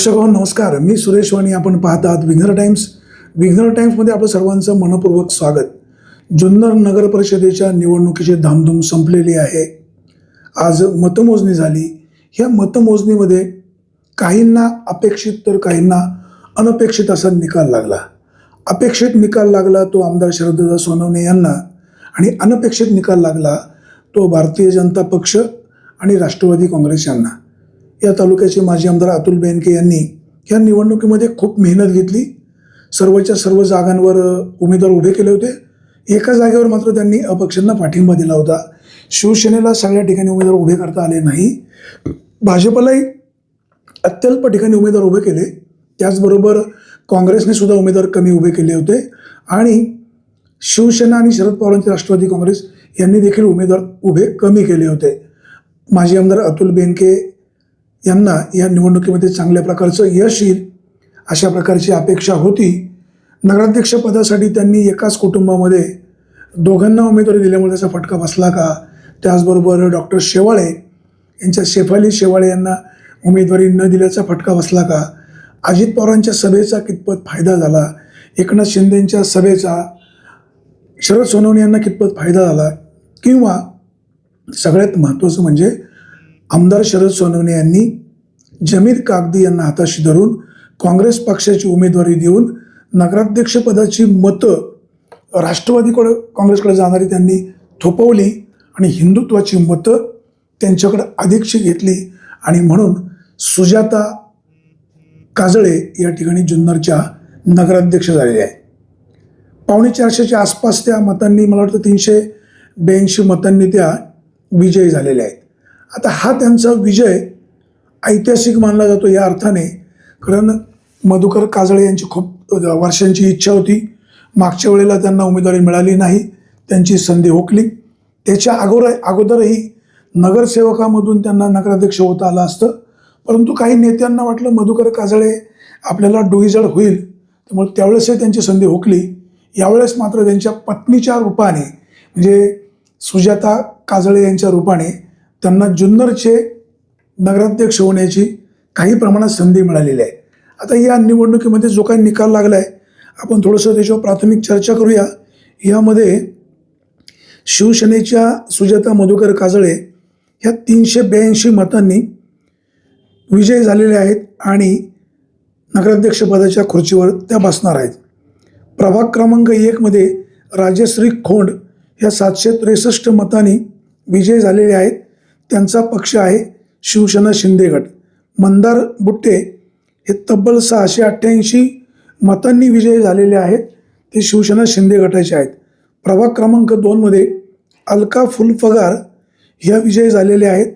प्रेक्षक नमस्कार. मी सुरेश वाणी. आपण पाहत आहात विघ्नर टाइम्स विघ्नर टाइम्समध्ये आपलं सर्वांचं मनपूर्वक स्वागत. जुन्नर नगर परिषदेच्या निवडणुकीची धामधूम संपलेली आहे. आज मतमोजणी झाली. ह्या मतमोजणीमध्ये काहींना अपेक्षित तर काहींना अनपेक्षित असा निकाल लागला. अपेक्षित निकाल लागला तो आमदार शरददा सोनवणे यांना आणि अनपेक्षित निकाल लागला तो भारतीय जनता पक्ष आणि राष्ट्रवादी काँग्रेस यांना. या तालुक्याचे माजी आमदार अतुल बेनके यांनी या निवडणुकीमध्ये खूप मेहनत घेतली. सर्वच्या सर्व जागांवर उमेदवार उभे केले होते. एका जागेवर मात्र त्यांनी अपक्षांना पाठिंबा दिला होता. शिवसेनेला सगळ्या ठिकाणी उमेदवार उभे करता आले नाही. भाजपलाही अत्यल्प ठिकाणी उमेदवार उभे केले. त्याचबरोबर काँग्रेसने सुद्धा उमेदवार कमी उभे केले होते. आणि शिवसेना आणि शरद पवारांचे राष्ट्रवादी काँग्रेस यांनी देखील उमेदवार उभे कमी केले होते. माजी आमदार अतुल बेनके यांना या निवडणुकीमध्ये चांगल्या प्रकारचं यश येईल अशा प्रकारची अपेक्षा होती. नगराध्यक्षपदासाठी त्यांनी एकाच कुटुंबामध्ये दोघांना उमेदवारी दिल्यामुळे त्याचा फटका बसला का? त्याचबरोबर डॉक्टर शेवाळे यांच्या शेफाली शेवाळे यांना उमेदवारी न दिल्याचा फटका बसला का? अजित पवारांच्या सभेचा कितपत फायदा झाला? एकनाथ शिंदेंच्या सभेचा शरद सोनवणे यांना कितपत फायदा झाला? किंवा सगळ्यात महत्त्वाचं म्हणजे आमदार शरद सोनवणे यांनी जमीर कागदी यांना हाताशी धरून काँग्रेस पक्षाची उमेदवारी देऊन नगराध्यक्षपदाची मतं राष्ट्रवादीकडे काँग्रेसकडे जाणारी त्यांनी थोपवली आणि हिंदुत्वाची मतं त्यांच्याकडे अधिकशी घेतली. आणि म्हणून सुजाता काजळे या ठिकाणी जुन्नरच्या नगराध्यक्ष झालेल्या आहे पावणे चारशेच्या आसपास त्या मतांनी मला वाटतं तीनशे ब्याऐंशी मतांनी त्या विजयी झालेल्या आहेत. आता हा त्यांचा विजय ऐतिहासिक मानला जातो या अर्थाने. कारण मधुकर काजळे यांची खूप वर्षांची इच्छा होती. मागच्या वेळेला त्यांना उमेदवारी मिळाली नाही. त्यांची संधी हुकली. त्याच्या अगोदर अगोदरही नगरसेवकामधून त्यांना नगराध्यक्ष होता आलं असतं. परंतु काही नेत्यांना वाटलं मधुकर काजळे आपल्याला डोईजड होईल. त्यामुळे त्यावेळेसही त्यांची संधी हुकली. यावेळेस मात्र त्यांच्या पत्नीच्या रूपाने म्हणजे सुजाता काजळे यांच्या रूपाने त्यांना जुन्नरचे नगराध्यक्ष होण्याची काही प्रमाणात संधी मिळालेली आहे. आता या निवडणुकीमध्ये जो काही निकाल लागला आहे आपण थोडंसं त्याच्यावर प्राथमिक चर्चा करूया. यामध्ये शिवसेनेच्या सुजाता मधुकर काजळे ह्या तीनशे ब्याऐंशी मतांनी विजयी झालेले आहेत आणि नगराध्यक्षपदाच्या खुर्चीवर त्या बसणार आहेत. प्रभाग क्रमांक एकमध्ये राजश्री खोंड ह्या सातशे त्रेसष्ट मतांनी विजयी झालेले आहेत. त्यांचा पक्ष आहे शिवसेना शिंदे गट. मंदार बुट्टे हे तब्बल सहाशे अठ्ठ्याऐंशी मतांनी विजयी झालेले आहेत. ते शिवसेना शिंदे गटाचे आहेत. प्रभाग क्रमांक दोनमध्ये अलका फुलफगार ह्या विजयी झालेले आहेत.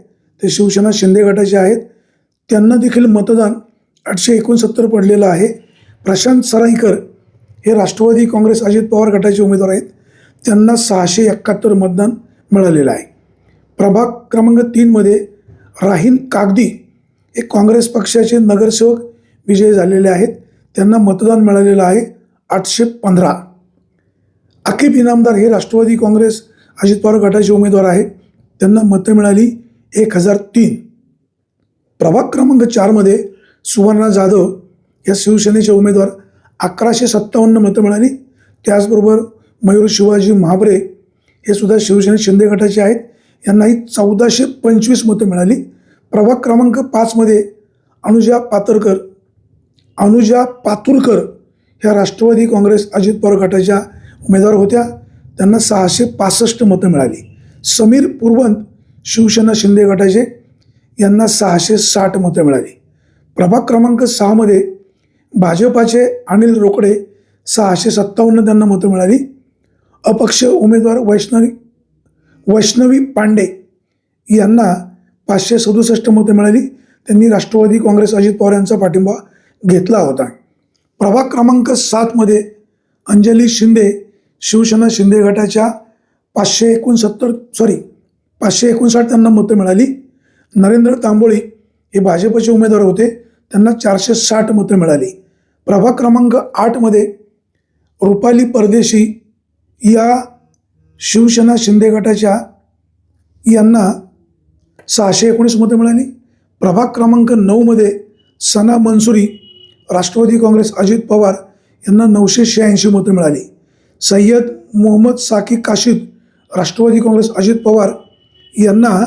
ते शिवसेना शिंदे गटाचे आहेत. त्यांना देखील मतदान आठशे एकोणसत्तर पडलेलं आहे. प्रशांत सराईकर हे राष्ट्रवादी काँग्रेस अजित पवार गटाचे उमेदवार आहेत. त्यांना सहाशे एकाहत्तर मतदान मिळालेलं आहे. प्रभाग क्रमांक तीनमध्ये राहीन कागदी हे काँग्रेस पक्षाचे नगरसेवक विजयी झालेले आहेत. त्यांना मतदान मिळालेलं आहे आठशे पंधरा. अकीब इनामदार हे राष्ट्रवादी काँग्रेस अजित पवार गटाचे उमेदवार आहेत. त्यांना मतं मिळाली एक हजार तीन. प्रभाग क्रमांक चारमध्ये सुवर्णा जाधव या शिवसेनेचे उमेदवार अकराशे सत्तावन्न मतं मिळाली. त्याचबरोबर मयूर शिवाजी महाबरे हे सुद्धा शिवसेना शिंदे गटाचे आहेत. यांनाही चौदाशे पंचवीस मतं मिळाली. प्रभाग क्रमांक पाचमध्ये अनुजा पातरकर अनुजा पातुरकर ह्या राष्ट्रवादी काँग्रेस अजित पवार गटाच्या उमेदवार होत्या. त्यांना सहाशे पासष्ट मतं मिळाली. समीर पुरवंत शिवसेना शिंदे गटाचे यांना सहाशे साठ मतं मिळाली. प्रभाग क्रमांक सहामध्ये भाजपाचे अनिल रोकडे सहाशे सत्तावन्न त्यांना मतं मिळाली. अपक्ष उमेदवार वैष्णवी वैष्णवी पांडे यांना पाचशे सदुसष्ट मतं मिळाली. त्यांनी राष्ट्रवादी काँग्रेस अजित पवार यांचा पाठिंबा घेतला होता. प्रभाग क्रमांक सातमध्ये अंजली शिंदे शिवसेना शिंदे गटाच्या पाचशे एकोणसत्तर सॉरी पाचशे एकोणसाठ त्यांना मतं मिळाली. नरेंद्र तांबोळी हे भाजपचे उमेदवार होते. त्यांना चारशे साठ मतं मिळाली. प्रभाग क्रमांक आठमध्ये रुपाली परदेशी या शिवसेना शिंदे गटाच्या यांना सहाशे एकोणीस मतं मिळाली. प्रभाग क्रमांक नऊमध्ये सना मनसुरी राष्ट्रवादी काँग्रेस अजित पवार यांना नऊशे शहाऐंशी मतं मिळाली. सय्यद मोहम्मद साकी काशिद राष्ट्रवादी काँग्रेस अजित पवार यांना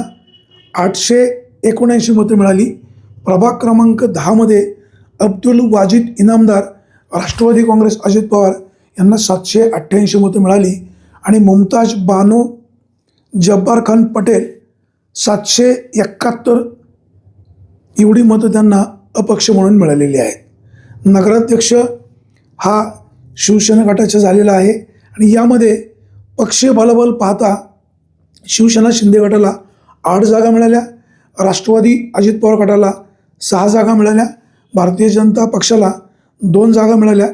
आठशे एकोणऐंशी मतं मिळाली. प्रभाग क्रमांक दहामध्ये अब्दुल वाजिद इनामदार राष्ट्रवादी काँग्रेस अजित पवार यांना सातशे अठ्ठ्याऐंशी मतं मिळाली. आणि मुमताज बानो जब्बार खान पटेल सातशे एकाहत्तर एवढी मतं त्यांना अपक्ष म्हणून मिळालेली आहेत. नगराध्यक्ष हा शिवसेना गटाचा झालेला आहे आणि यामध्ये पक्षीय बलबल पाहता शिवसेना शिंदे गटाला आठ जागा मिळाल्या राष्ट्रवादी अजित पवार गटाला सहा जागा मिळाल्या भारतीय जनता पक्षाला दोन जागा मिळाल्या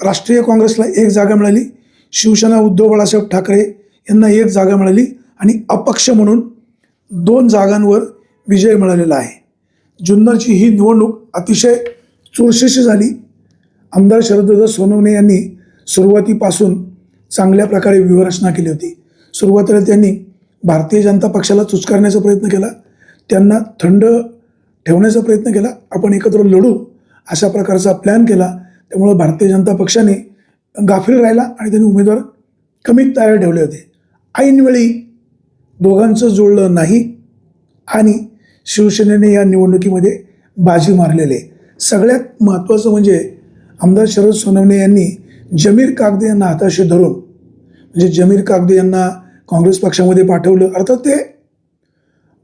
राष्ट्रीय काँग्रेसला एक जागा मिळाली शिवसेना उद्धव बाळासाहेब ठाकरे यांना एक जागा मिळाली आणि अपक्ष म्हणून दोन जागांवर विजय मिळालेला आहे. जुन्नरची ही निवडणूक अतिशय चुरशीशी झाली. आमदार शरददादा सोनवणे यांनी सुरुवातीपासून चांगल्या प्रकारे व्यूहरचना केली होती. सुरुवातीला त्यांनी भारतीय जनता पक्षाला चुचकारण्याचा प्रयत्न केला. त्यांना थंड ठेवण्याचा प्रयत्न केला. आपण एकत्र लढू अशा प्रकारचा प्लॅन केला. त्यामुळं भारतीय जनता पक्षाने गाफील राहिला आणि त्यांनी उमेदवार कमीत तयार ठेवले होते. ऐनवेळी दोघांचं जुळलं नाही आणि शिवसेनेने या निवडणुकीमध्ये बाजी मारलेली. आहे सगळ्यात महत्त्वाचं म्हणजे आमदार शरद सोनवणे यांनी जमीर कागदे यांना हाताशी धरून म्हणजे जमीर कागदे यांना काँग्रेस पक्षामध्ये पाठवलं. अर्थात ते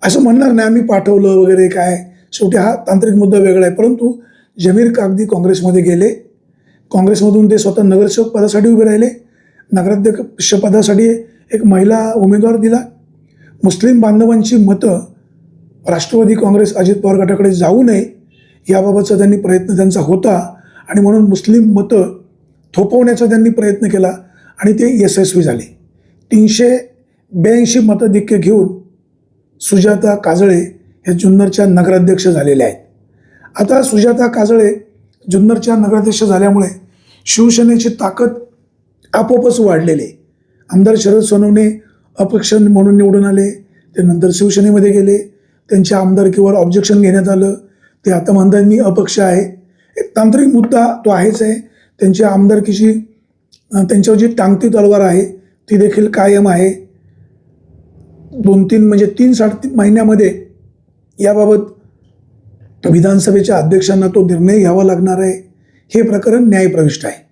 असं म्हणणार नाही आम्ही पाठवलं वगैरे काय. शेवटी हा तांत्रिक मुद्दा वेगळा आहे. परंतु जमीर कागदी काँग्रेसमध्ये गेले. काँग्रेसमधून ते स्वतः नगरसेवक पदासाठी उभे राहिले. नगराध्यक्ष पदासाठी एक महिला उमेदवार दिला. मुस्लिम बांधवांची मतं राष्ट्रवादी काँग्रेस अजित पवार गटाकडे जाऊ नये याबाबतचा त्यांनी प्रयत्न त्यांचा होता आणि म्हणून मुस्लिम मतं थोपवण्याचा त्यांनी प्रयत्न केला आणि ते यशस्वी झाले. तीनशे ब्याऐंशी मतधिक्य घेऊन सुजाता काजळे हे जुन्नरच्या नगराध्यक्ष झालेले आहेत. आता सुजाता काजळे जुन्नरच्या नगराध्यक्ष झाल्यामुळे शिवसेनेची ताकद आपोआपच वाढलेली आहे. आमदार शरद सोनवणे अपक्ष म्हणून निवडून आले ते नंतर शिवसेनेमध्ये गेले त्यांच्या आमदारकीवर ऑब्जेक्शन घेण्यात आलं ते आता म्हणतात मी अपक्ष आहे. एक तांत्रिक मुद्दा तो आहेच आहे. त्यांच्या आमदारकीची त्यांच्यावर जी टांगती तलवार आहे ती देखील कायम आहे. दोन तीन म्हणजे तीन साठ महिन्यामध्ये याबाबत विधानसभेच्या अध्यक्षांना तो निर्णय घ्यावा लागणार आहे. हे प्रकरण न्यायप्रविष्ट आहे.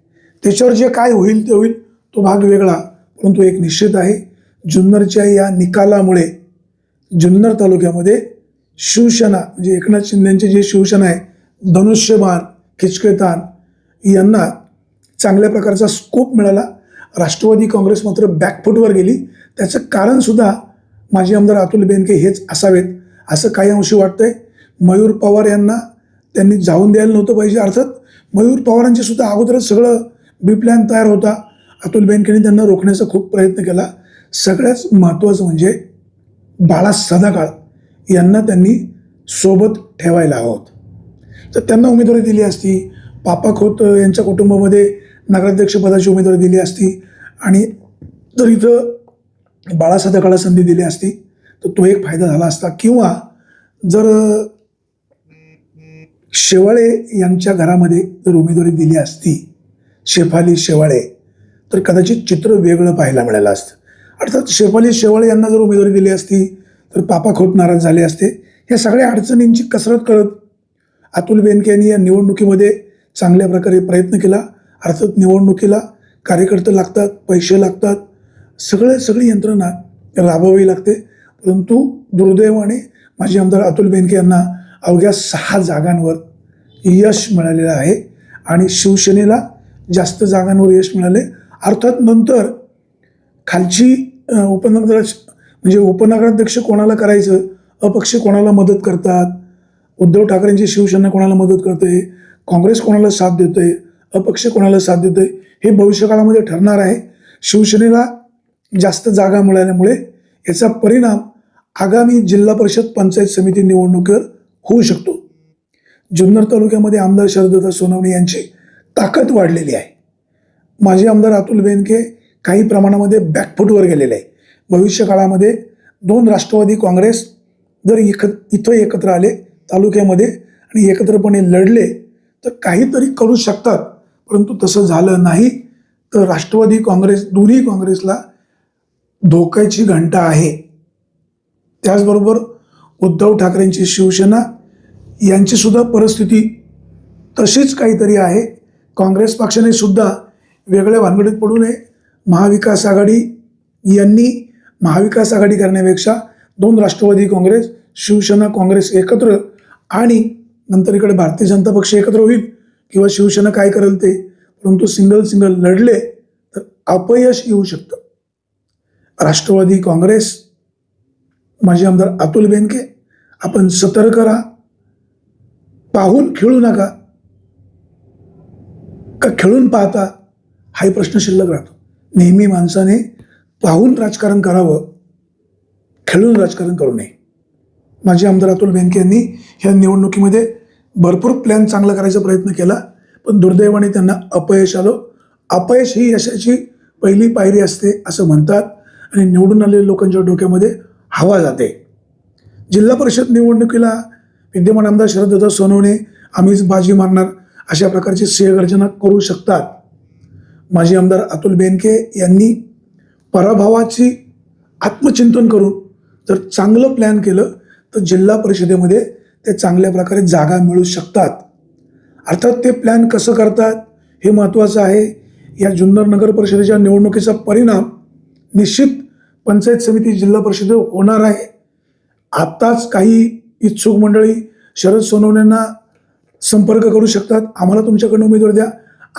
त्याच्यावर जे काय होईल ते होईल तो भाग वेगळा. परंतु एक निश्चित आहे जुन्नरच्या या निकालामुळे जुन्नर तालुक्यामध्ये शिवसेना म्हणजे एकनाथ शिंदेची जी शिवसेना आहे धनुष्यबाण खिचकेतान यांना चांगल्या प्रकारचा स्कोप मिळाला. राष्ट्रवादी काँग्रेस मात्र बॅकफुटवर गेली. त्याचं कारणसुद्धा माजी आमदार अतुल बेनके हेच असावेत असं काही अंशी वाटतंय. मयूर पवार यांना त्यांनी जाऊन द्यायला नव्हतं पाहिजे. अर्थात मयूर पवारांचे सुद्धा अगोदरच सगळं बी प्लॅन तयार होता. अतुल बेनकेने त्यांना रोखण्याचा खूप प्रयत्न केला. सगळ्यात महत्त्वाचं म्हणजे बाळा सदाकाळ यांना त्यांनी सोबत ठेवायला हवं. तर त्यांना उमेदवारी दिली असती. पापा खोत यांच्या कुटुंबामध्ये नगराध्यक्षपदाची उमेदवारी दिली असती. आणि जर इथं बाळा सदाकाळा संधी दिली असती तर तो एक फायदा झाला असता. किंवा जर शेवाळे यांच्या घरामध्ये जर उमेदवारी दिली असती शेफाली शेवाळे तर कदाचित चित्र वेगळं पाहायला मिळालं असतं. अर्थात शेफाली शेवाळे यांना जर उमेदवारी दिली असती तर पापा खोत नाराज झाले असते. या सगळ्या अडचणींची कसरत करत अतुल बेनके यांनी या निवडणुकीमध्ये चांगल्या प्रकारे प्रयत्न केला. अर्थात निवडणुकीला कार्यकर्ते लागतात पैसे लागतात. सगळे सगळी यंत्रणा राबवावी लागते. परंतु दुर्दैवाने माजी आमदार अतुल बेनके यांना अवघ्या सहा जागांवर यश मिळालेलं आहे. आणि शिवसेनेला जास्त जागांवर यश मिळाले. अर्थात नंतर खालची अ, म्हणजे उपनगराध्यक्ष कोणाला करायचं? अपक्ष कोणाला मदत करतात? उद्धव ठाकरेंची शिवसेना कोणाला मदत करते? काँग्रेस कोणाला साथ देते अपक्ष कोणाला साथ देते हे भविष्यकाळामध्ये ठरणार आहे. शिवसेनेला जास्त जागा मिळाल्यामुळे याचा परिणाम आगामी जिल्हा परिषद पंचायत समिती निवडणुकीवर होऊ शकतो. जुन्नर तालुक्यामध्ये आमदार शरदत्ता सोनवणे यांची ताकद वाढलेली आहे. माजी आमदार अतुल बेनके काही प्रमाणामध्ये बॅकफुटवर गेलेले आहे भविष्य काळामध्ये दोन राष्ट्रवादी काँग्रेस जर इक इथं एकत्र आले तालुक्यामध्ये आणि एकत्रपणे लढले तर काहीतरी करू शकतात. परंतु तसं झालं नाही तर राष्ट्रवादी काँग्रेस दोन्ही काँग्रेसला धोक्याची घंटा आहे. त्याचबरोबर उद्धव ठाकरेंची शिवसेना यांचीसुद्धा परिस्थिती तशीच काहीतरी आहे. काँग्रेस पक्षाने सुद्धा वेगळ्या भानगडीत पडू नये. महाविकास आघाडी यांनी महाविकास आघाडी करण्यापेक्षा दोन राष्ट्रवादी काँग्रेस शिवसेना काँग्रेस एकत्र आणि नंतर इकडे भारतीय जनता पक्ष एकत्र होईल किंवा शिवसेना काय करेल ते परंतु सिंगल सिंगल लढले तर अपयश येऊ शकतं. राष्ट्रवादी काँग्रेस माजी आमदार अतुल बेनके आपण सतर्क राहा. पाहून खेळू नका. का खेळून पाहता? हाही प्रश्न शिल्लक राहतो. नेहमी माणसाने पाहून राजकारण करावं. खेळून राजकारण करू नये. माजी आमदार अतुल बेनके यांनी ह्या निवडणुकीमध्ये भरपूर प्लॅन चांगला करायचा प्रयत्न केला. पण दुर्दैवाने त्यांना अपयश आलं. अपयश ही यशाची पहिली पायरी असते असं म्हणतात. आणि निवडून आलेल्या लोकांच्या डोक्यामध्ये हवा जाते. जिल्हा परिषद निवडणुकीला विद्यमान आमदार शरददादा सोनवणे आम्हीच बाजी मारणार अशा प्रकारची सिंहगर्जना करू शकतात. माजी आमदार अतुल बेनके यांनी पराभवाची आत्मचिंतन करून जर चांगलं प्लॅन केलं तर जिल्हा परिषदेमध्ये ते चांगल्या प्रकारे जागा मिळू शकतात. अर्थात ते प्लॅन कसं करतात हे महत्त्वाचं आहे. या जुन्नर नगर परिषदेच्या निवडणुकीचा परिणाम निश्चित पंचायत समिती जिल्हा परिषदेवर होणार आहे. आत्ताच काही इच्छुक मंडळी शरद सोनवणेंना संपर्क करू शकतात. आम्हाला तुमच्याकडनं उमेदवार द्या.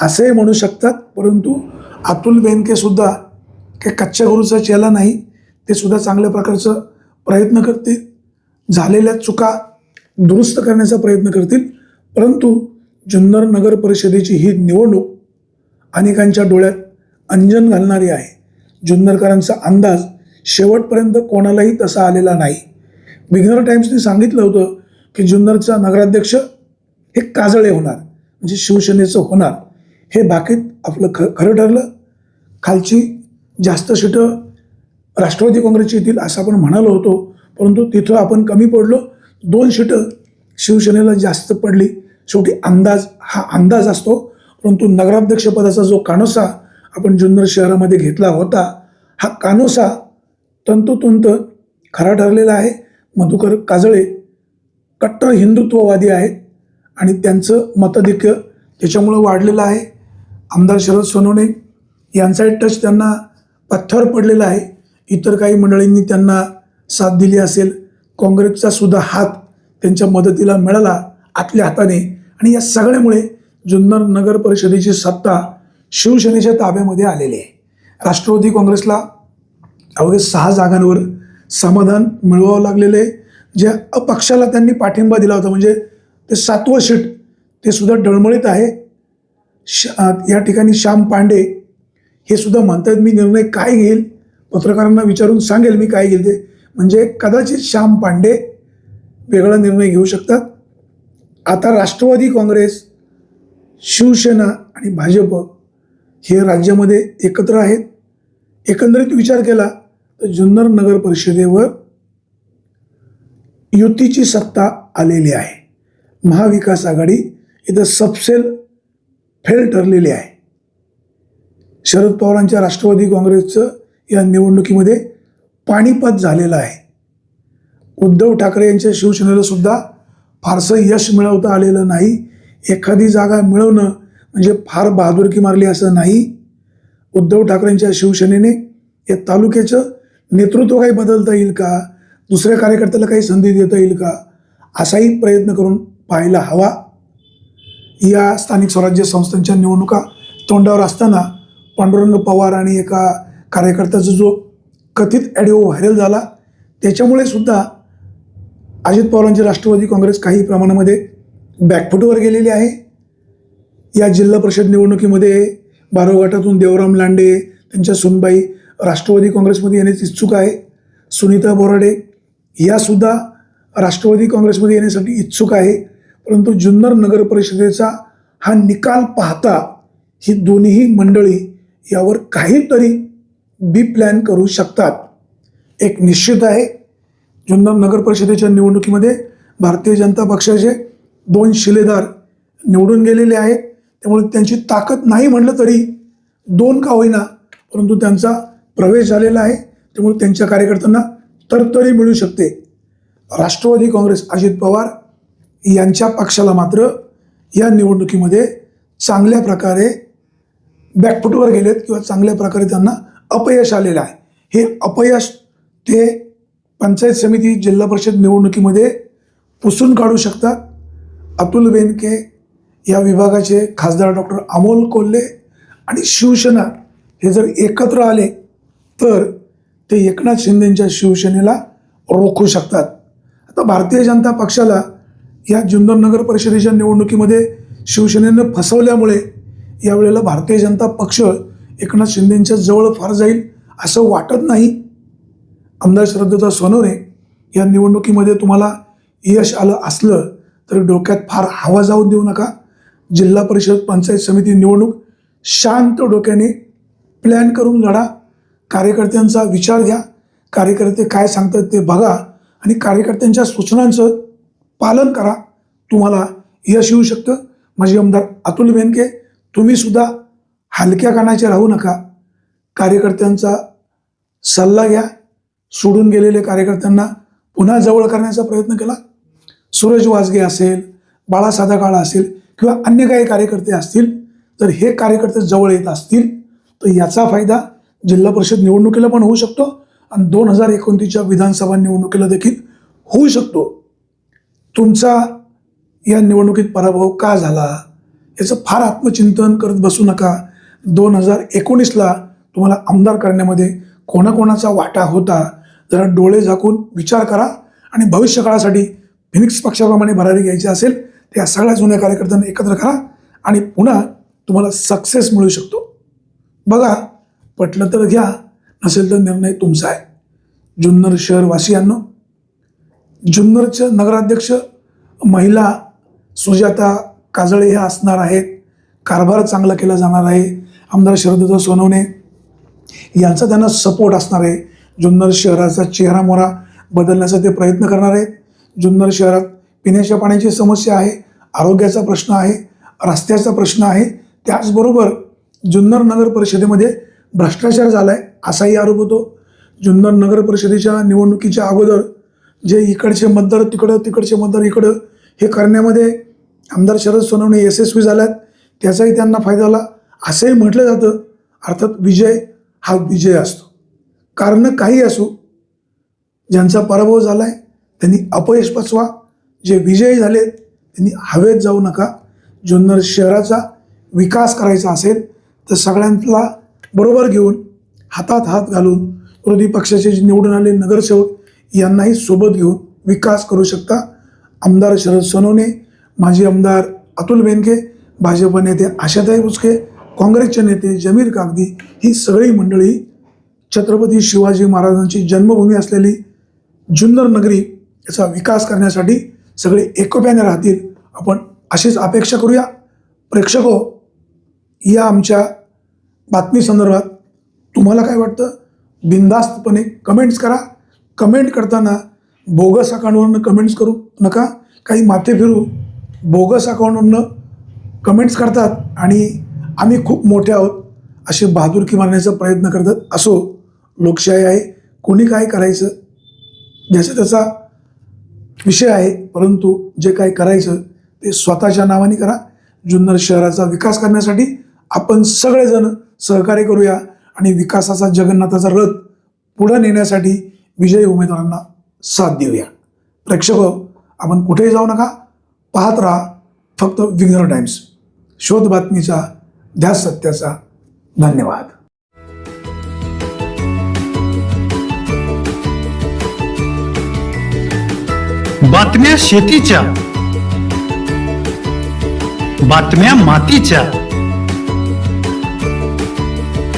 असेही म्हणू शकतात परंतु अतुल बेनकेसुद्धा काही कच्च्या गुरुचा चेला नाही ते सुद्धा चांगल्या प्रकारचं प्रयत्न करतील. झालेल्या चुका दुरुस्त करण्याचा प्रयत्न करतील. परंतु जुन्नर नगर परिषदेची ही निवडणूक अनेकांच्या डोळ्यात अंजन घालणारी आहे. जुन्नरकरांचा अंदाज शेवटपर्यंत कोणालाही तसा आलेला नाही. विघ्नर टाइम्सने सांगितलं होतं की जुन्नरचा नगराध्यक्ष हे काजळे होणार म्हणजे शिवसेनेचं होणार. हे बाकीत आपलं ख खरं ठरलं. खालची जास्त सीटं राष्ट्रवादी काँग्रेसची येतील असं आपण म्हणालो होतो परंतु तिथं आपण कमी पडलो. दोन सीटं शिवसेनेला जास्त पडली. शेवटी अंदाज हा अंदाज असतो. परंतु नगराध्यक्षपदाचा जो कानोसा आपण जुन्नर शहरामध्ये घेतला होता हा कानोसा तंतोतंत खरा ठरलेला आहे. मधुकर काजळे कट्टर हिंदुत्ववादी आहेत आणि त्यांचं मताधिक्य त्याच्यामुळं वाढलेलं आहे. आमदार शरद सोनवणे यांचाही टच त्यांना पथ्थर पडलेला आहे. इतर काही मंडळींनी त्यांना साथ दिली असेल काँग्रेसचा सुद्धा हात त्यांच्या मदतीला मिळाला आतल्या हाताने. आणि या सगळ्यामुळे जुन्नर नगर परिषदेची सत्ता शिवसेनेच्या ताब्यामध्ये आलेली आहे. राष्ट्रवादी काँग्रेसला अवघ्या सहा जागांवर समाधान मिळवावं लागलेलं आहे. ज्या अपक्षाला त्यांनी पाठिंबा दिला होता म्हणजे ते सातवं शीट ते सुद्धा डळमळीत आहे. श या ठिकाणी श्याम पांडे हे सुद्धा म्हणतात मी निर्णय काय घेईल? पत्रकारांना विचारून सांगेल मी काय घेईल ते. म्हणजे कदाचित श्याम पांडे वेगळा निर्णय घेऊ शकतात. आता राष्ट्रवादी काँग्रेस शिवसेना आणि भाजप हे राज्यामध्ये एकत्र आहेत. एकंदरीत विचार केला जुन्नर नगर परिषदेवर युतीची सत्ता आलेली आहे. महाविकास आघाडी इथं सबसेल फेल ठरलेली आहे. शरद पवारांच्या राष्ट्रवादी काँग्रेसचं या निवडणुकीमध्ये पाणीपत झालेलं आहे. उद्धव ठाकरे यांच्या शिवसेनेला सुद्धा फारसं यश मिळवता आलेलं नाही. एखादी जागा मिळवणं म्हणजे फार बहादुरकी मारली असं नाही. उद्धव ठाकरेंच्या शिवसेनेने या तालुक्याचं नेतृत्व काही बदलता येईल का? दुसऱ्या कार्यकर्त्याला काही संधी देता येईल का? असाही प्रयत्न करून पाहायला हवा. या स्थानिक स्वराज्य संस्थांच्या निवडणुका तोंडावर असताना पांडुरंग पवार आणि एका कार्यकर्त्याचा जो कथित ॲडिओ व्हायरल झाला त्याच्यामुळे सुद्धा अजित पवारांची राष्ट्रवादी काँग्रेस काही प्रमाणामध्ये बॅकफुटवर गेलेली आहे. या जिल्हा परिषद निवडणुकीमध्ये बारोघाटातून देवराम लांडे त्यांच्या सुनबाई राष्ट्रवादी काँग्रेसमध्ये येण्यास इच्छुक आहे. सुनीता बोराडे यासुद्धा राष्ट्रवादी काँग्रेसमध्ये येण्यासाठी इच्छुक आहे. परंतु जुन्नर नगर परिषदेचा हा निकाल पाहता ही दोन्ही मंडळी यावर काहीतरी बी प्लॅन करू शकतात. एक निश्चित आहे जुन्नर नगर परिषदेच्या निवडणुकीमध्ये भारतीय जनता पक्षाचे दोन शिलेदार निवडून गेलेले आहेत. त्यामुळे त्यांची ताकद नाही म्हटलं तरी दोन का होईना परंतु त्यांचा प्रवेश झालेला आहे. त्यामुळे त्यांच्या कार्यकर्त्यांना तरतरी मिळू शकते. राष्ट्रवादी काँग्रेस अजित पवार यांच्या पक्षाला मात्र या निवडणुकीमध्ये चांगल्या प्रकारे बॅकफुटवर गेलेत किंवा चांगल्या प्रकारे त्यांना अपयश आलेलं आहे. हे अपयश ते पंचायत समिती जिल्हा परिषद निवडणुकीमध्ये पुसून काढू शकतात. अतुल बेनके या विभागाचे खासदार डॉक्टर अमोल कोल्हे आणि शिवसेना हे जर एकत्र आले तर ते एकनाथ शिंदेंच्या शिवसेनेला रोखू शकतात. आता भारतीय जनता पक्षाला या जुन्नर नगर परिषदेच्या निवडणुकीमध्ये शिवसेनेनं फसवल्यामुळे यावेळेला भारतीय जनता पक्ष एकनाथ शिंदेंच्या जवळ फार जाईल असं वाटत नाही. आमदार श्रद्धेचा सोनवणे या निवडणुकीमध्ये तुम्हाला यश आलं असलं तरी डोक्यात फार हवा जाऊन देऊ नका. जिल्हा परिषद पंचायत समिती निवडणूक शांत डोक्याने प्लॅन करून लढा. कार्यकर्त्यांचा विचार घ्या. कार्यकर्ते काय सांगतात ते बघा आणि कार्यकर्त्यांच्या सूचनांचं पालन करा. तुम्हाला यश येऊ शकतं. माझे आमदार अतुल बेनके तुम्हीसुद्धा हलक्या कानाचे राहू नका. कार्यकर्त्यांचा सल्ला घ्या. सोडून गेलेल्या कार्यकर्त्यांना पुन्हा जवळ करण्याचा प्रयत्न केला. सूरज वाजगे असेल बाळासादा काळा असेल किंवा अन्य काही कार्यकर्ते असतील तर हे कार्यकर्ते जवळ येत असतील तर याचा फायदा जिल्हा परिषद निवडणुकीला पण होऊ शकतो आणि दोन हजार एकोणतीसच्या विधानसभा निवडणुकीला देखील होऊ शकतो. तुमचा या निवडणुकीत पराभव का झाला? याचं फार आत्मचिंतन करत बसू नका. दोन हजार एकोणीसला तुम्हाला आमदार करण्यामध्ये कोणाकोणाचा वाटा होता? जरा डोळे झाकून विचार करा आणि भविष्यकाळासाठी फिनिक्स पक्षाप्रमाणे भरारी घ्यायची असेल त्या सगळ्या जुन्या कार्यकर्त्यांना एकत्र करा आणि पुन्हा तुम्हाला सक्सेस मिळू शकतो. बघा पटलं तर घ्या नसेल तर निर्णय तुमचा आहे. जुन्नर शहरवासियांनो जुन्नरचे नगराध्यक्ष महिला सुजाता काजळे ह्या असणार आहेत. कारभार चांगला केला जाणार आहे. आमदार शरदत्व सोनवणे यांचा त्यांना सपोर्ट असणार आहे. जुन्नर शहराचा चेहरा मोहरा बदलण्याचा ते प्रयत्न करणार आहेत. जुन्नर शहरात पिण्याच्या पाण्याची समस्या आहे आरोग्याचा प्रश्न आहे रस्त्याचा प्रश्न आहे. त्याचबरोबर जुन्नर नगर परिषदेमध्ये भ्रष्टाचार झाला आहे असाही आरोप होतो. जुन्नर नगर परिषदेच्या निवडणुकीच्या अगोदर जे इकडचे मतदार तिकडं तिकडचे मतदार इकडं हे करण्यामध्ये आमदार शरद सोनवणे यशस्वी झाल्यात. त्याचाही त्यांना फायदा झाला. असंही म्हटलं जातं. अर्थात विजय हा विजय असतो. कारण काही असो ज्यांचा पराभव झाला आहे त्यांनी अपयश पचवा. जे विजयी झालेत त्यांनी हवेत जाऊ नका. जुन्नर शहराचा विकास करायचा असेल तर सगळ्यांतला बरोबर घेऊन हातात हात घालून विरोधी पक्षाचे जे निवडून आले नगरसेवक यांनाही सोबत घेऊन विकास करू शकता. आमदार शरद सोनवणे माजी आमदार अतुल बेनके भाजप नेते आशाताई बुचके काँग्रेसचे नेते जमीर कागदी ही सगळी मंडळी छत्रपती शिवाजी महाराजांची जन्मभूमी असलेली जुन्नर नगरी याचा विकास करण्यासाठी सगळे एकोप्याने राहतील. आपण अशीच अपेक्षा करूया. प्रेक्षको या आमच्या बातमीसंदर्भात तुम्हाला काय वाटतं? बिनधास्तपणे कमेंट्स करा. कमेंट करताना बोगस अकाउंटवरनं कमेंट्स करू नका. काही माथे फिरू बोगस अकाउंटवरनं कमेंट्स करतात आणि आम्ही खूप मोठे आहोत असे बहादुरकी मारण्याचा प्रयत्न करतात. असो लोकशाही आहे कोणी काय करायचं ज्याचा त्याचा विषय आहे. परंतु जे काय करायचं ते स्वतःच्या नावाने करा. जुन्नर शहराचा विकास करण्यासाठी आपण सगळेजण सहकार्य करूया आणि विकासाचा जगन्नाथाचा रथ पुढे नेण्यासाठी विजयी उमेदवारांना साथ देऊया. प्रेक्षक हो, आपण कुठेही जाऊ नका पाहत राहा फक्त विघ्नर टाइम्स. शोध बातमीचा ध्यास सत्याचा धन्यवाद. बातम्या शेतीच्या बातम्या मातीच्या.